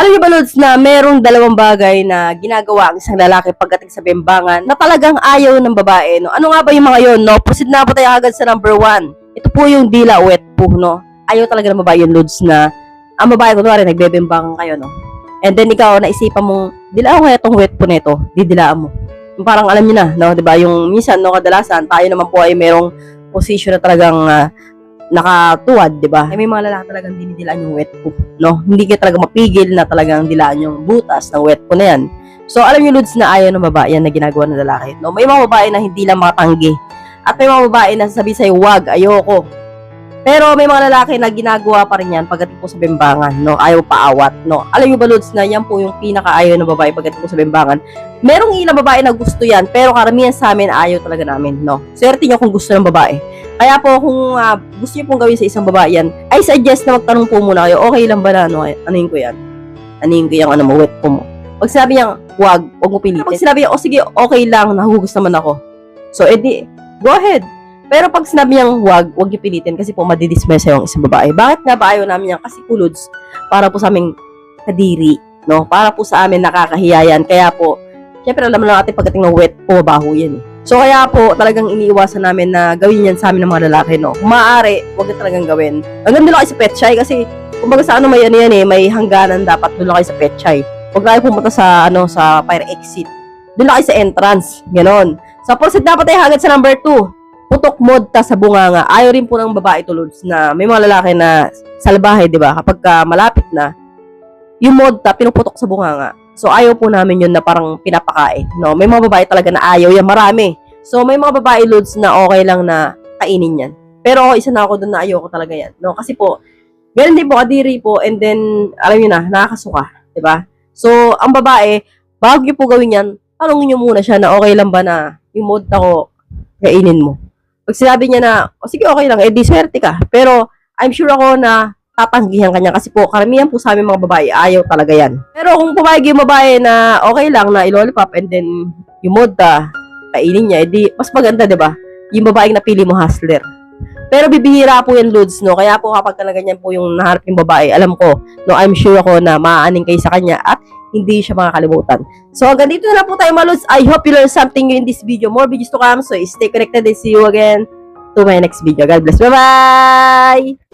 Alam niyo ba, Lods, na merong dalawang bagay na ginagawa ang isang lalaki pagdating sa bembangan na talagang ayaw ng babae, no? Ano nga ba yung mga yon, no? Proceed na po tayo agad sa number one. Ito po yung dila wet po, no? Ayaw talaga ng babae yung Lods na ang babae, kunwari, nagbebembangan kayo, no? And then ikaw, naisipan mong, dilaan ko itong wet po nito, didilaan mo. Parang alam niyo na, no? 'Di ba Yung minsan, no, kadalasan, tayo naman po ay merong position na talagang ah, nakatuwad, 'di ba? Ay may mga lalaki talagang dinidilaan yung wet po, no? Hindi ka talaga mapigil na talagang dilaan yung butas ng wet po na yan. So, alam niyo, Lods, na ayaw ng babae yan na ginagawa ng lalaki. No? May mga babae na hindi lang makatanggi. At may mga babae na sasabi sa'yo, wag, ayoko. Pero may mga lalaki na ginagawa pa rin yan pagdating po sa bembangan, no? Ayaw paawat, no? Alam niyo ba, Lods, na yan po yung pinakaayaw ng babae pagdating po sa bembangan. Merong ilang babae na gusto yan, pero karamihan sa amin, ayaw talaga namin, no? Swerte niyo kung gusto ng babae. Kaya po, kung ah, gusto niyo pong gawin sa isang babae yan, I suggest na magtanong po muna kayo, okay lang ba na, ano, anuin ko yan? Anuin ko yung ano mo, wet po mo. Pag sinabi niya, wag, wag mo pilitin. Pag sinabi niya, oh sige, okay lang, nahuhugas naman ako. So, edi, go ahead. Pero pag sinabi niyang wag, wag niyo pilitin kasi po madidismay sa'yo ang isang babae. Bakit nga ba ayaw namin yan? Kasi pulods, para po sa aming kadiri, no? Para po sa amin nakakahiya yan. Kaya po, syempre alam naman natin pagdating ng wet, pumabaho yan eh. So kaya po, talagang iniiwasan namin na gawin yan sa amin ng mga lalaki, no? Kung maaari, wag na talagang gawin. Hanggang doon lang kayo sa petchay kasi, kumbaga sa ano may ano yan eh, may hangganan dapat doon lang kayo sa petchay. Huwag na kayo pumunta sa, ano, sa fire exit. Doon lang kayo sa entrance. Ganon. So, proceed dapat tayo hagad sa number 2 putok mod ta sa bunganga. Ayaw rin po ng babae to Lods, na may mga lalaki na salbahe, di ba? Kapag ka malapit na, yung mod ta, pinuputok sa bunganga. So, ayaw po namin yun na parang pinapakain. No? May mga babae talaga na ayaw yan. Marami. So, may mga babae Lods na okay lang na kainin yan. Pero isa na ako doon na ayoko talaga yan. No? Kasi po, ganun din po, kadiri po, and then, alam niyo na, nakakasuka. Di ba? So, ang babae, bago po gawin yan, tanongin niyo muna siya na okay lang ba na yung mod ta ko kainin mo. Pag sinabi niya na, o sige, okay lang, eh, di ka. Pero, I'm sure ako na tatanggihan kanya kasi po, karamihan po sa aming mga babae, ayaw talaga yan. Pero kung pumayag yung babae na okay lang na ilolipop and then yung moda, kainin niya, edi mas maganda, di ba? Yung babaeng napili mo hustler. Pero bibihira po yan, Lods, no? Kaya po kapag na ganyan po yung naharap yung babae, alam ko, no, I'm sure ako na maaaning kayo sa kanya at hindi siya makakalimutan. So, hanggang dito na po tayo, mga Lods. I hope you learned something new in this video. More videos to come, so stay connected and see you again to my next video. God bless. Bye-bye!